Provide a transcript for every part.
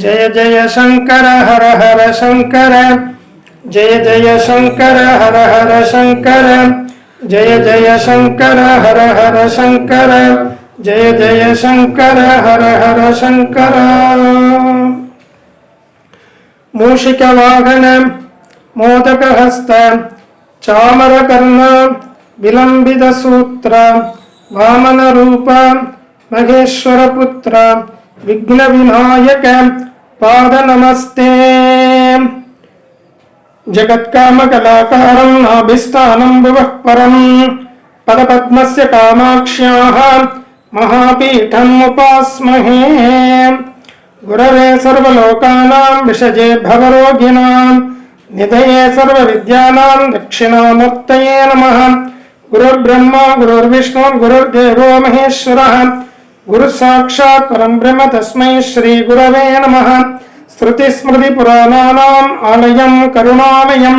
जय जय शंकर हर हर शंकर। जय जय शंकर हर हर शंकर। जय जय शंकर हर हर शंकर। जय जय शंकर हर हर शङ्कर मूषिकवाहन, मोदकहस्त, चामरकर्ण, विलम्बितसूत्र, वामनरूप, महेश्वरपुत्र विघ्नविनायक पादनमस्ते जगत्कामकलाकारं नाभिस्थानं भुवः परम् पदपद्मस्य कामाक्ष्याः महापीठम् उपास्महे गुरवे सर्वलोकानां विषजे भवरोगिणां निधये सर्वविद्यानां दक्षिणामूर्तये नमः गुरुर्ब्रह्मा గురు సాక్షాత్ పరం బ్రహ్మ తస్మై శ్రీ గురవే నమ శృతి స్మృతి పురాణానాం ఆలయం కరుణాలయం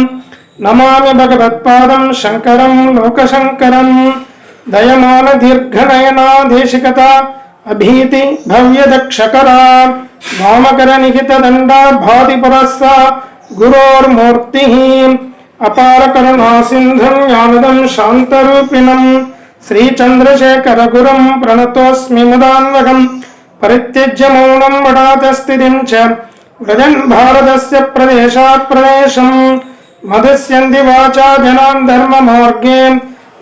నమామి భగవత్పాదం శంకరం లోక శంకరం దయమాన దీర్ఘనయనాధీశికత అభీతి భవ్యదక్షకరా వామకర నిహిత దండా భాతి పరస్స గురోర్మూర్తి అపార కరుణా సింధు జ్ఞానదం శాంతరూపిణం శ్రీచంద్రశేఖరగురం ప్రణతోస్మి ముదాన్వగం పరిత్యజ్య మౌనం వడాతస్థితిం చ వ్రజన్ భారతస్య ప్రదేశాత్ ప్రవేశం మదస్యంది వాచా జనాం ధర్మమార్గే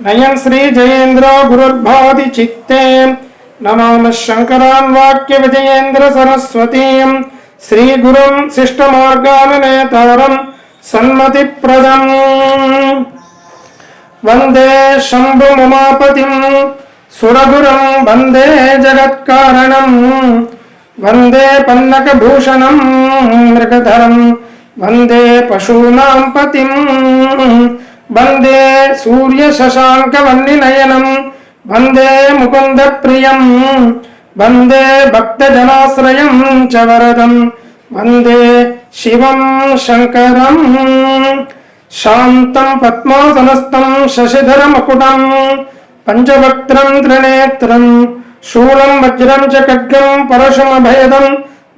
నయన్ శ్రీ జయేంద్ర గురుర్భాతి చిత్తే నమామ శంకరాన్ వాక్య విజయేంద్ర సరస్వతీ శ్రీ గురుం శిష్ట శిష్టమార్గాన నేతారం సన్మతి ప్రదం वन्दे शम्भुमुमापतिम् सुरगुरुम् वन्दे जगत्कारणम् वन्दे पन्नकभूषणम् मृगधरम् वन्दे पशूनाम् पतिम् वन्दे सूर्यशशाङ्कवन्निनयनम् वन्दे मुकुन्दप्रियम् वन्दे भक्तजनाश्रयम् च वरदम् वन्दे शिवम् शङ्करम् శాంతం పద్మాసనస్థం శశిధరమకుటం పంచవక్త్రం త్రినేత్రం శూలం వజ్రం చ ఖడ్గం పరశుమభేదం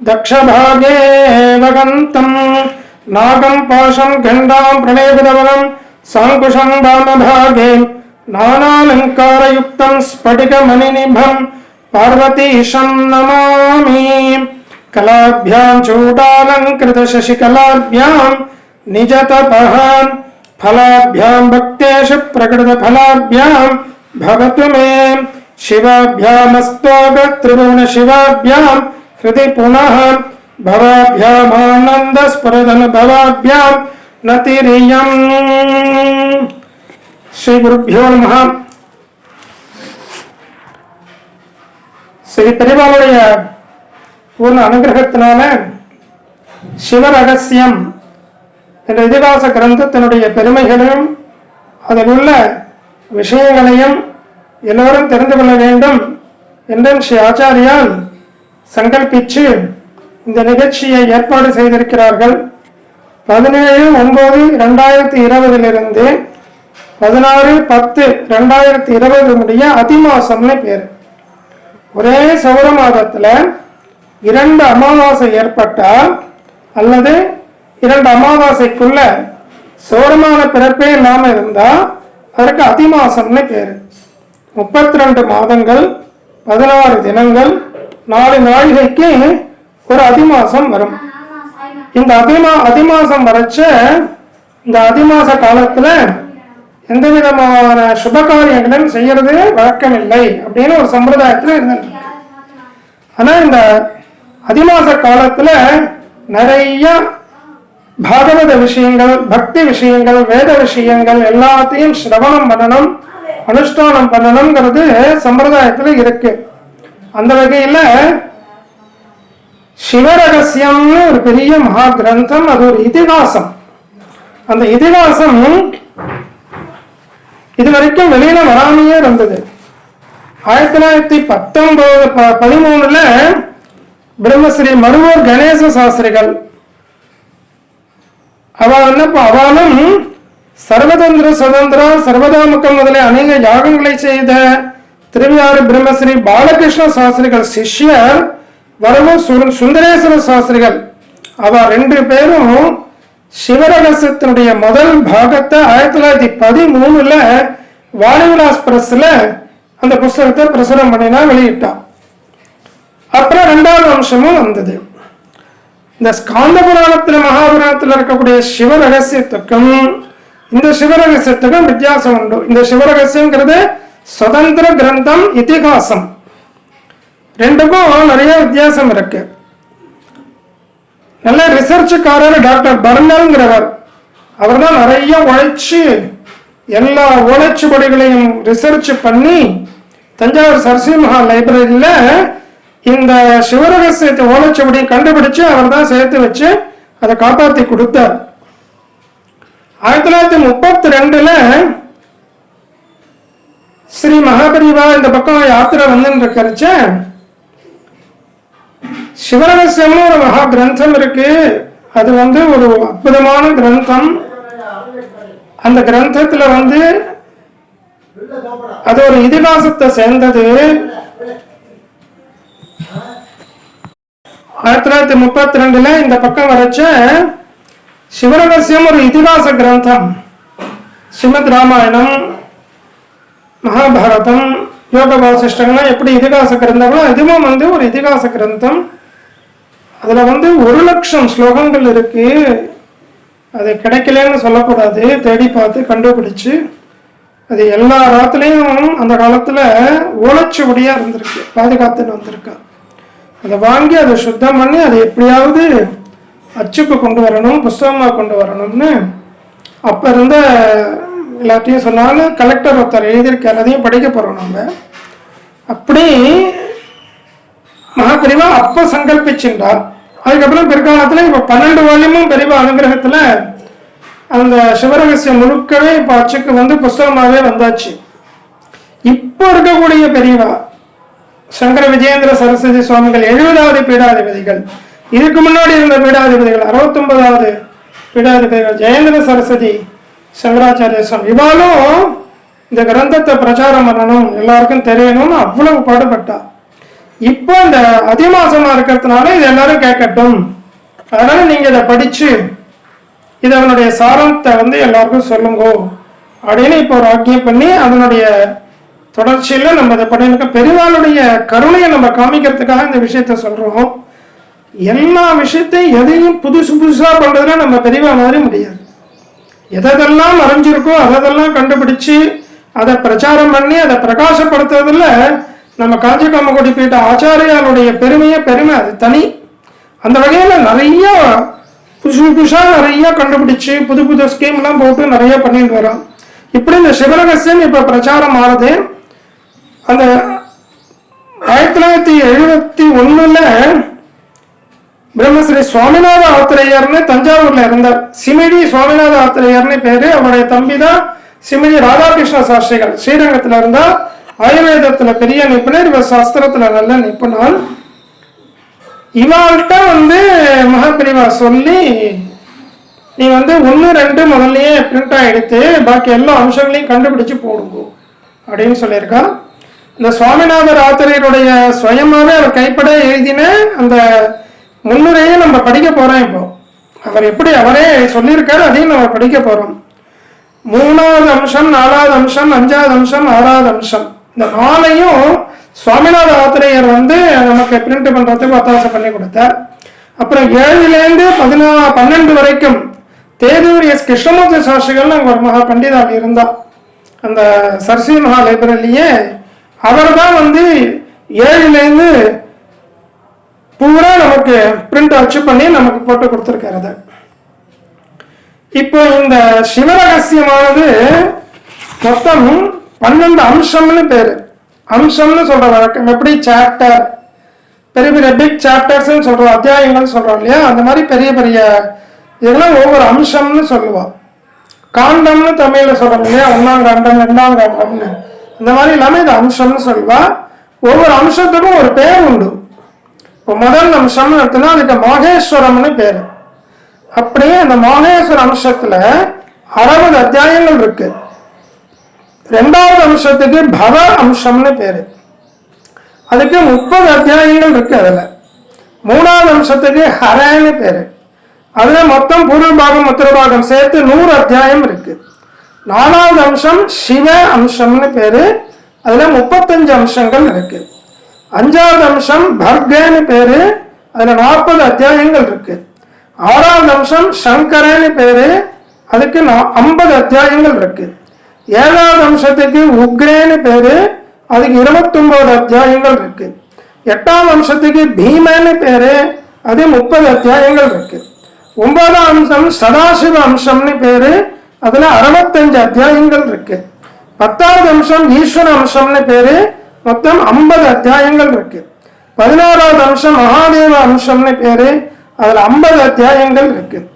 దక్షభాగే వగంతం నాగం పాశం గండాం ప్రణేభిదవనం సాంకుశం వామభాగే నానాలంకారయుక్తం స్ఫటికమణినిభం పార్వతీశం నమామి కళాభ్యాం చూడాలంకృత శశికళాభ్యాం निजतपः फलाभ्यां भक्तेषु प्रकृतफलाभ्यां भवतु मे शिवाभ्यामस्तोगत्रिभुवनशिवाभ्यां हृदि पुनः भवाभ्यामानन्दस्फुरदन भवाभ्यां नतिरियम् ஸ்ரீகுருப்பியோ நம ஸ்ரீ பெரியவாளுடைய பூர்ண அனுகிரகத்தினால சிவரகசியம் இந்த இதிகாச கிரந்தத்தினுடைய பெருமைகளையும் அதில் உள்ள விஷயங்களையும் எல்லோரும் தெரிந்து கொள்ள வேண்டும் என்றும் ஸ்ரீ ஆச்சாரியால் சங்கல்பிச்சு இந்த நிகழ்ச்சியை ஏற்பாடு செய்திருக்கிறார்கள். பதினேழு ஒன்பது ரெண்டாயிரத்தி இருபதிலிருந்து பதினாறு பத்து ரெண்டாயிரத்தி இருபது முடிய அதிமாசம்னு பேர். ஒரே சௌர மாதத்தில் இரண்டு அமாவாசை ஏற்பட்டால் அல்லது இரண்டு அமாவாசைக்குள்ள சோரமான பிறப்பே இல்லாம இருந்தா அதற்கு அதிமாசம்னு பேரு. முப்பத்தி ரெண்டு மாதங்கள் பதினாறு தினங்கள் நாலு நாழிகைக்கு ஒரு அதிமாசம் வரும். இந்த அதிமா அதிமாசம் வரைச்ச இந்த அதிமாச காலத்துல எந்த விதமான சுப காரியங்களும் செய்யறது வழக்கமில்லை அப்படின்னு ஒரு சம்பிரதாயத்துல இருந்துட்டு ஆனா இந்த அதிமாச காலத்துல நிறைய பாகவத விஷயங்கள் பக்தி விஷயங்கள் வேத விஷயங்கள் எல்லாத்தையும் சிரவணம் பண்ணணும் அனுஷ்டானம் பண்ணணுங்கிறது சம்பிரதாயத்துல இருக்கு. அந்த வகையில சிவரகசியம்னு ஒரு பெரிய மகா கிரந்தம் அது ஒரு இதிகாசம். அந்த இதிகாசம் இது வரைக்கும் வெளியில வராமையே இருந்தது. ஆயிரத்தி தொள்ளாயிரத்தி பத்தொன்பது ப- பதிமூணுல பிரம்மஸ்ரீ மருவூர் கணேச சாஸ்திரிகள் அவ அவனும் சர்வதந்திர சுதந்திர சர்வதாமுகம் முதலிய அநேக யாகங்களை செய்த திருவியாறு பிரம்மஸ்ரீ பாலகிருஷ்ண சாஸ்திரிகள் சிஷ்யர் வரவும் சு- சுந்தரேஸ்வர சாஸ்திரிகள். அவ ரெண்டு பேரும் சிவரகசத்தினுடைய முதல் பாகத்தை ஆயிரத்தி தொள்ளாயிரத்தி பதிமூணுல வாணிவிலாஸ் பிரஸ்ல அந்த புஸ்தகத்தை பிரசுரம் பண்ணினா வெளியிட்டான். அப்புறம் ரெண்டாவது அம்சமும் வந்தது. இந்த ஸ்காந்த புராணத்துல மகாபுராணத்துல இருக்கக்கூடிய சிவ ரகசியத்துக்கும் இந்த சிவரகசியத்துக்கும் வித்தியாசம் உண்டு. இந்த சிவரகசியங்கிறது சுதந்திர கிரந்தம் இதிகாசம். ரெண்டுக்கும் நிறைய வித்தியாசம் இருக்கு. நல்ல ரிசர்ச்சுக்காரர் டாக்டர் பர்னல்ங்கிறவர். அவர் தான் நிறைய உழைச்சு எல்லா ஓலைச்சுவடிகளையும் ரிசர்ச் பண்ணி தஞ்சாவூர் சரசிமஹா மகா லைப்ரரியில இந்த சிவரகசியத்தை ஓலைச்சுவடியை கண்டுபிடிச்சு அவர் தான் சேர்த்து வச்சு அதை காப்பாற்றி கொடுத்தார். ஆயிரத்தி தொள்ளாயிரத்தி முப்பத்தி ரெண்டுல ஸ்ரீ மகாபரிவா இந்த பக்கம் யாத்திரை வந்துன்னு இருக்கிறச்ச சிவரகசியம்னு ஒரு மகா கிரந்தம் இருக்கு. அது வந்து ஒரு அற்புதமான கிரந்தம். அந்த கிரந்தத்துல வந்து அது ஒரு இதிகாசத்தை சேர்ந்தது. ஆயிரத்தி தொள்ளாயிரத்தி முப்பத்தி ரெண்டுல இந்த பக்கம் வரைச்ச சிவரகசியம் ஒரு இதிகாச கிரந்தம். ஸ்ரீமத் ராமாயணம் மகாபாரதம் யோக வாசிஷ்டங்கள்லாம் எப்படி இதிகாச கிரந்தங்களோ இதுவும் வந்து ஒரு இதிகாச கிரந்தம். அதுல வந்து ஒரு லட்சம் ஸ்லோகங்கள் இருக்கு. அது கிடைக்கலன்னு சொல்லக்கூடாது. தேடி பார்த்து கண்டுபிடிச்சு அது எல்லா ராத்துலேயும் அந்த காலத்தில் ஓலைச்சுவடியா இருந்திருக்கு. பாதுகாத்துன்னு வந்திருக்கா. அதை வாங்கி அதை சுத்தம் பண்ணி அதை எப்படியாவது அச்சுக்கு கொண்டு வரணும் புஸ்தகமாக கொண்டு வரணும்னு. அப்போ இருந்த எல்லாத்தையும் சொன்னாலும் கலெக்டர் ஒருத்தர் எழுதியிருக்கார் அதையும் படிக்க போகிறோம் நம்ம அப்படி மகாபெரிவா அப்போ சங்கல்பிச்சுட்டார் அதுக்கப்புறம் பிற்காலத்தில் இப்போ பன்னெண்டு வால்யமும் பெரியவா அனுகிரகத்தில் அந்த சிவரகசியம் முழுக்கவே இப்போ அச்சுக்கு வந்து புஸ்தகமாகவே வந்தாச்சு. இப்போ இருக்கக்கூடிய பெரியவா சங்கர விஜயேந்திர சரஸ்வதி சுவாமிகள் எழுபதாவது பீடாதிபதிகள். இதுக்கு முன்னாடி இருந்த பீடாதிபதிகள் அறுபத்தொன்பதாவது பீடாதிபதிகள் ஜெயேந்திர சரஸ்வதி சங்கராச்சாரிய சுவாமி. இவாலும் இந்த கிரந்தத்தை பிரச்சாரம் பண்ணணும் எல்லாருக்கும் தெரியணும்னு அவ்வளவு பாடுபட்டா. இப்போ இந்த அதிமாசமா இருக்கிறதுனால இது எல்லாரும் கேட்கட்டும். அதனால நீங்க இதை படிச்சு இது அதனுடைய சாரத்தை வந்து எல்லாருக்கும் சொல்லுங்க அப்படின்னு இப்போ ஒரு ஆக்கியம் பண்ணி அதனுடைய தொடர்ச்சியில நம்ம இதை பண்ணிருக்க பெரியவாளுடைய கருணையை நம்ம காமிக்கிறதுக்காக இந்த விஷயத்த சொல்றோம். எல்லா விஷயத்தையும் எதையும் புதுசு புதுசா பண்றதுல நம்ம பெரியவா மாதிரி முடியாது. எதெல்லாம் மறைஞ்சிருக்கோ அதெல்லாம் கண்டுபிடிச்சு அதை பிரச்சாரம் பண்ணி அதை பிரகாசப்படுத்துறதுல நம்ம காஞ்சி காமகோடி பீட்ட ஆச்சாரியாளுடைய பெருமையே பெருமை அது தனி. அந்த வகையில நிறைய புதுசு புதுசா நிறைய கண்டுபிடிச்சு புது புது ஸ்கீம்லாம் போட்டு நிறைய பண்ணிட்டு வரோம் இப்படி இந்த சிவரகசியம் இப்ப பிரச்சாரம் ஆகுது. அந்த ஆயிரத்தி தொள்ளாயிரத்தி எழுபத்தி ஒண்ணுல பிரம்மஸ்ரீ சுவாமிநாத ஆத்திரையர்னு தஞ்சாவூர்ல இருந்தார். சிமிடி சுவாமிநாத ஆத்திரையர்னு பேரு. அவருடைய தம்பி தான் சிமிடி ராதாகிருஷ்ண சாஸ்திரிகள். ஸ்ரீரங்கத்துல இருந்தா ஆயுர்வேதத்துல பெரிய நிபுணர். இவர் சாஸ்திரத்துல நல்ல நிபுணர். இவாள்கிட்ட வந்து மகாபிரிவா சொல்லி நீ வந்து ஒன்று ரெண்டு முதல்லயே பிரிண்டாக எடுத்து பாக்கி எல்லா அம்சங்களையும் கண்டுபிடிச்சு போடுங்க. அப்படின்னு சொல்லியிருக்கா. இந்த சுவாமிநாதர் ஆசிரியருடைய சுயமாவே அவர் கைப்பட எழுதின அந்த முன்னுரையை நம்ம படிக்க போறோம் இப்போ. அவர் எப்படி அவரே சொல்லியிருக்காரு அதையும் நம்ம படிக்க போறோம். மூணாவது அம்சம் நாலாவது அம்சம் அஞ்சாவது அம்சம் ஆறாவது அம்சம். இந்த நாளையும் சுவாமிநாத ஆத்திரையர் வந்து நமக்கு பிரிண்ட் பண்றதுக்கு ஒத்தாசை பண்ணி கொடுத்தார். அப்புறம் ஏழுலேருந்து பதினா பன்னெண்டு வரைக்கும் தேதூர் எஸ் கிருஷ்ணமூர்த்தி சாஸ்திரிகள் அவங்க ஒரு மகா பண்டிதாள் இருந்தா அந்த சரஸ்வதி மகா லைப்ரரிலேயே அவர் தான் வந்து ஏழுலேருந்து பூரா நமக்கு பிரிண்ட் அச்சு பண்ணி நமக்கு போட்டு கொடுத்துருக்கிறது. இப்போ இந்த சிவரகசியமானது மொத்தம் பன்னெண்டு அம்சம்னு பேரு. அம்சம்னு சொல்ற வழக்கம் எப்படி? சாப்டர் பெரிய பெரிய பிக் சாப்டர்ஸ்ன்னு சொல்றோம் அத்தியாயங்கள் சொல்றோம் இல்லையா? அந்த மாதிரி பெரிய பெரிய இதெல்லாம் ஒவ்வொரு அம்சம்னு சொல்லுவோம். காண்டம்னு தமிழ்ல சொல்றோம் இல்லையா? ஒன்னாம் காண்டம் ரெண்டாம் காண்டம்னு. இந்த மாதிரி இல்லாம இது அம்சம்னு சொல்லுவா ஒவ்வொரு அம்சத்துக்கும் ஒரு பேர் உண்டு. இப்போ முதல் அம்சம்னு எடுத்தோம்னா அதுக்கு மகேஸ்வரம்னு பேரு. அப்படியே அந்த மகேஸ்வர அம்சத்துல அறுபது அத்தியாயங்கள் இருக்கு. ரெண்டாவது அம்சத்துக்கு பவ அம்சம்னு பேரு. அதுக்கு முப்பது அத்தியாயங்கள் இருக்கு அதுல. மூணாவது அம்சத்துக்கு ஹரன்னு பேரு. அதுல மொத்தம் பூர்வபாகம் உத்தரபாகம் சேர்த்து நூறு அத்தியாயம் இருக்கு. நாலாவது அம்சம் சிவ அம்சம்னு பேரு. அதுல முப்பத்தஞ்சு அம்சங்கள் இருக்கு. அஞ்சாவது அம்சம் பர்கன்னு பேரு. அதுல நாற்பது அத்தியாயங்கள் இருக்கு. ஆறாவது அம்சம் சங்கரன்னு பேரு. அதுக்கு ஐம்பது அத்தியாயங்கள் இருக்கு. ஏழாவது அம்சத்துக்கு உக்ரேன்னு பேரு. அதுக்கு இருபத்தொன்பது அத்தியாயங்கள் இருக்கு. எட்டாவது அம்சத்துக்கு பீமன்னு பேரு. அது முப்பது அத்தியாயங்கள் இருக்கு. ஒன்பதாம் அம்சம் சதாசிவ அம்சம்னு பேரு. அதுல அறுபத்தஞ்சு அத்தியாயங்கள் இருக்கு. பத்தாவது அம்சம் ஈஸ்வர அம்சம்னு பேரு. மொத்தம் ஐம்பது அத்தியாயங்கள் இருக்கு. பதினாறாவது அம்சம் மகாதேவ அம்சம்னு பேரு. அதுல ஐம்பது அத்தியாயங்கள் இருக்கு.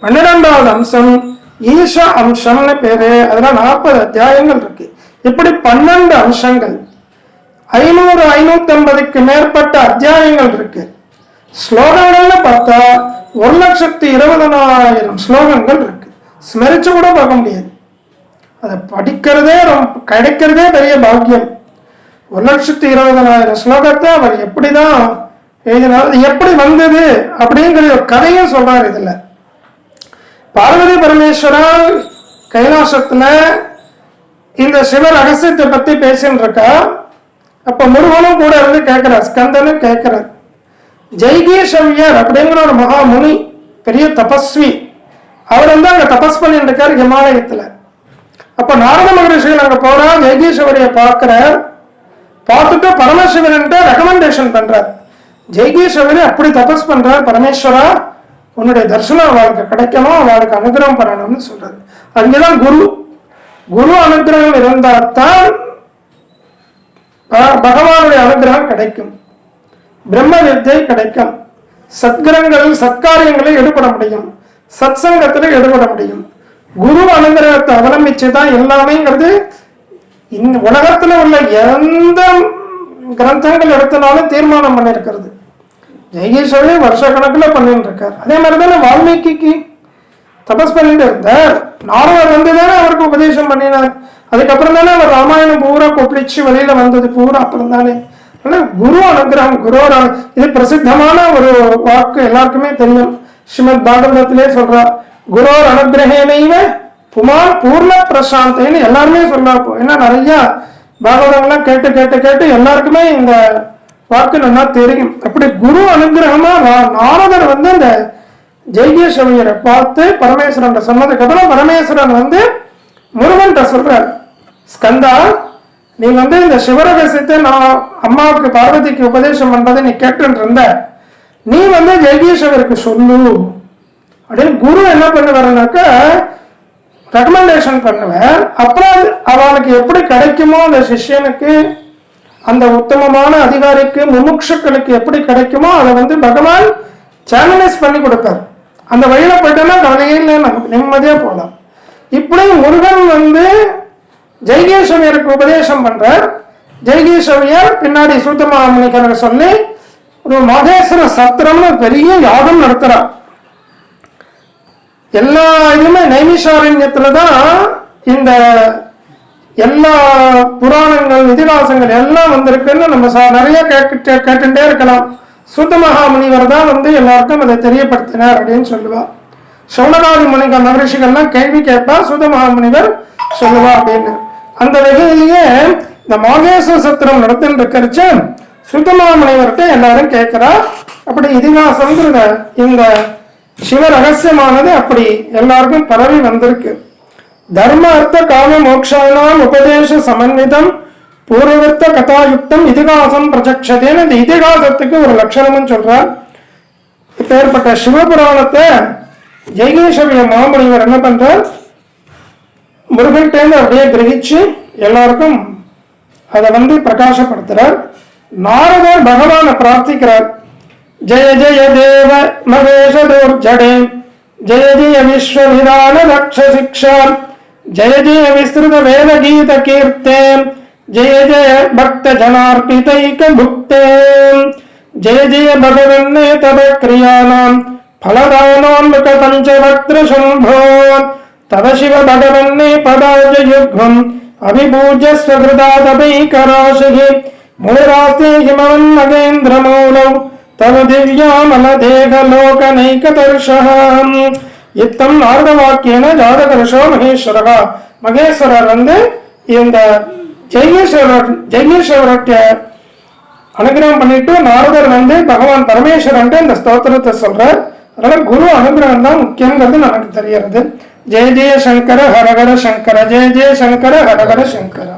பன்னிரெண்டாவது அம்சம் ஈஷ அம்சம்னு பேரு. அதுல நாற்பது அத்தியாயங்கள் இருக்கு. இப்படி பன்னெண்டு அம்சங்கள். ஐநூறு ஐநூத்தி ஐம்பதுக்கு மேற்பட்ட அத்தியாயங்கள் இருக்கு. ஸ்லோகங்கள்னு பார்த்தா ஒரு லட்சத்தி இருபதனாயிரம் ஸ்லோகங்கள் இருக்கு. ஸ்மரிச்சு கூட பார்க்க முடியாது. அதை படிக்கிறதே ரொம்ப கிடைக்கிறதே பெரிய பாக்கியம். ஒரு லட்சத்தி இருபதனாயிரம் ஸ்லோகத்தை அவர் எப்படிதான் எழுதினார் அது எப்படி வந்தது அப்படிங்கிற ஒரு கதையும் சொல்றாரு இதுல. பார்வதி பரமேஸ்வரால் கைலாசத்துல இந்த சிவ ரகசியத்தை பத்தி பேசின்னு இருக்கா. அப்ப முருகனும் கூட இருந்து கேட்கிறார் ஸ்கந்தனும் கேட்கிறார். ஜெய்கீஷவியர் அப்படிங்கிற ஒரு மகா முனி பெரிய தபஸ்வி அவர் வந்து அங்க தபஸ் பண்ணிட்டு இருக்காரு ஹிமாலயத்துல. அப்ப நாரத மகரிஷிகள் அங்கே போறா ஜெய்கீஸ்வரியை பார்க்குறார். பார்த்துட்டு பரமேஸ்வரன்ட்டு ரெக்கமெண்டேஷன் பண்ணுறார் ஜெய்கீஸ்வரி அப்படி தபஸ் பண்ணுறார் பரமேஸ்வரா உன்னுடைய தர்சனம் அவளுக்கு கிடைக்கணும் அவளுக்கு அனுகிரகம் பண்ணணும்னு சொல்றாரு. அங்கேதான் குரு. குரு அனுகிரகம் இருந்தால்தான் பகவானுடைய அனுகிரகம் கிடைக்கும். பிரம்ம வித்தை கிடைக்கும். சத்கிரகங்களில் சத்காரியங்களில் ஈடுபட முடியும். சத்சங்கத்தில் ஈடுபட முடியும். குரு அனுகிரகத்தை அவலம்பிச்சு தான் எல்லாமேங்கிறது இந்த உலகத்துல உள்ள எந்த கிரந்தங்கள் எடுத்தனாலும் தீர்மானம் பண்ணியிருக்கிறது. ஜெயகீஸ்வரி வருஷ கணக்கில் பண்ணிட்டு இருக்கார் அதே மாதிரி தானே வால்மீகிக்கு தபஸ் பண்ணிட்டு இருந்தார். நாரவர் வந்து தானே அவருக்கு உபதேசம் பண்ணினார். அதுக்கப்புறம் தானே அவர் ராமாயணம் பூரா கொப்பளிச்சு வெளியில வந்தது பூரா அப்புறம் தானே. ஆனால் குரு அனுகிரகம் குரு இது பிரசித்தமான ஒரு வாக்கு எல்லாருக்குமே தெரியும். ஸ்ரீமத் பாகவதத்திலே சொல்றார் குரோர் அனுகிரகேனைவ புமான் பூர்ண பிரசாந்தேன்னு எல்லாருமே சொல்லப்போ ஏன்னா நிறைய பாகவதங்கள்லாம் கேட்டு கேட்டு கேட்டு எல்லாருக்குமே இந்த வாக்கு நல்லா தெரியும். அப்படி குரு அனுகிரகமா நாரதர் வந்து இந்த ஜெய்கேஸ்வரியரை பார்த்து பரமேஸ்வரன் சொன்னதுக்கு அப்புறம் பரமேஸ்வரன் வந்து முருகன்ட்ட சொல்றார் ஸ்கந்தா நீ வந்து இந்த சிவரகசியத்தை நான் அம்மாவுக்கு பார்வதிக்கு உபதேசம் பண்றதை நீ கேட்டுட்டு இருந்த. நீ வந்து ஜெய்கேஸ்வருக்கு சொல்லு. அப்படின்னு குரு என்ன பண்ணுவாருனாக்க ரெக்கமெண்டேஷன் பண்ணுவேன் அப்புறம் அவனுக்கு எப்படி கிடைக்குமோ அந்த சிஷ்யனுக்கு அந்த உத்தமமான அதிகாரிக்கு முமுட்சுக்களுக்கு எப்படி கிடைக்குமோ அதை வந்து பகவான் சேனலைஸ் பண்ணி கொடுப்பார். அந்த வழியில போயிட்டோம்னா கவலையே இல்லை நமக்கு நிம்மதியா போகலாம். இப்படி முருகன் வந்து ஜெய்கேஸ்வரியருக்கு உபதேசம் பண்ணுறார் ஜெய்கேஸ்வரியர் பின்னாடி சூத்தமாமணிக்கனர் சொல்லி ஒரு மகேஸ்வர சத்திரம்னு பெரிய யாகம் நடத்துறா. எல்லா இதுமே நைமிஷாரண்யத்துல தான் இந்த எல்லா புராணங்கள் இதிகாசங்கள் எல்லாம் வந்திருக்குன்னு நம்ம சா- நிறைய கேட்டு கேட்டுட்டே இருக்கலாம். சுத்த மகாமுனிவர் தான் வந்து எல்லாருக்கும் அதை தெரியப்படுத்தினார் அப்படின்னு சொல்லுவா. சௌனகாதி முனிக மகரிஷிகள்லாம் கேள்வி கேட்பா சுத மகாமுனிவர் சொல்லுவா அப்படின்னு. அந்த வகையிலேயே இந்த மாகேஸ்வர சத்திரம் நடத்தின்னு இருக்கிறச்சு சுத்தமா முனைவர்கிட்ட எல்லாரும் கேட்கிறா அப்படி இதிகாசங்கிற இந்த சிவ ரகசியமானது அப்படி எல்லாருக்கும் பரவி வந்திருக்கு. தர்ம அர்த்த காம மோக்ஷானாம் உபதேச சமன்விதம் பூர்வர்த்த கதாயுக்தம் இதிகாசம் பிரஜக்ஷதேன்னு இந்த இதிகாசத்துக்கு ஒரு லட்சணம்னு சொல்றார். இப்பேற்பட்ட சிவபுராணத்தை ஜெய்கேஸ்வரிய மாமுனிவர் என்ன பண்றார்? முருகன்கிட்டேருந்து அப்படியே கிரகிச்சு எல்லாருக்கும் அதை வந்து பிரகாசப்படுத்துறார். நாரதர் பகவானை பிரார்த்திக்கிறார் ஜெய ஜெய தேவ மகேஷ தூர்ஜடே ஜெய ஜெய விஸ்வவிதான தக்ஷ சிக்ஷா ஜெய ஜெய விஸ்ருத வேத கீத கீர்த்தே ஜெய ஜெய பக்த ஜனார்பிதைக புக்தே ஜெய ஜெய பகவன்னே தவ கிரியானாம் फलदानोन्मुख पञ्चवक्त्र शम्भो तव शिव भगवन्ने पदाज युग्मम् अभिपूज्य स्वकृतादपैकराशिः मुनिरास्ते हिमवन्मगेन्द्रमौलौ तव दिव्यामलदेहलोकनैकदर्शः இத்தம் நாரத வாக்கியன ஜாதகர்ஷோ மகேஸ்வரகா மகேஸ்வரர் வந்து இந்த ஜெயேஸ்வரர் ஜெயேஸ்வரர்கிட்ட அனுகிரகம் பண்ணிட்டு நாரதர் வந்து பகவான் பரமேஸ்வரன் இந்த ஸ்தோத்திரத்தை சொல்றார் அதனால குரு அனுகிரகம் தான் முக்கியங்கிறது நமக்கு தெரியறது ஜெய ஜெய சங்கர ஹரஹர சங்கர ஜெய ஜெய சங்கர ஹரஹர சங்கரா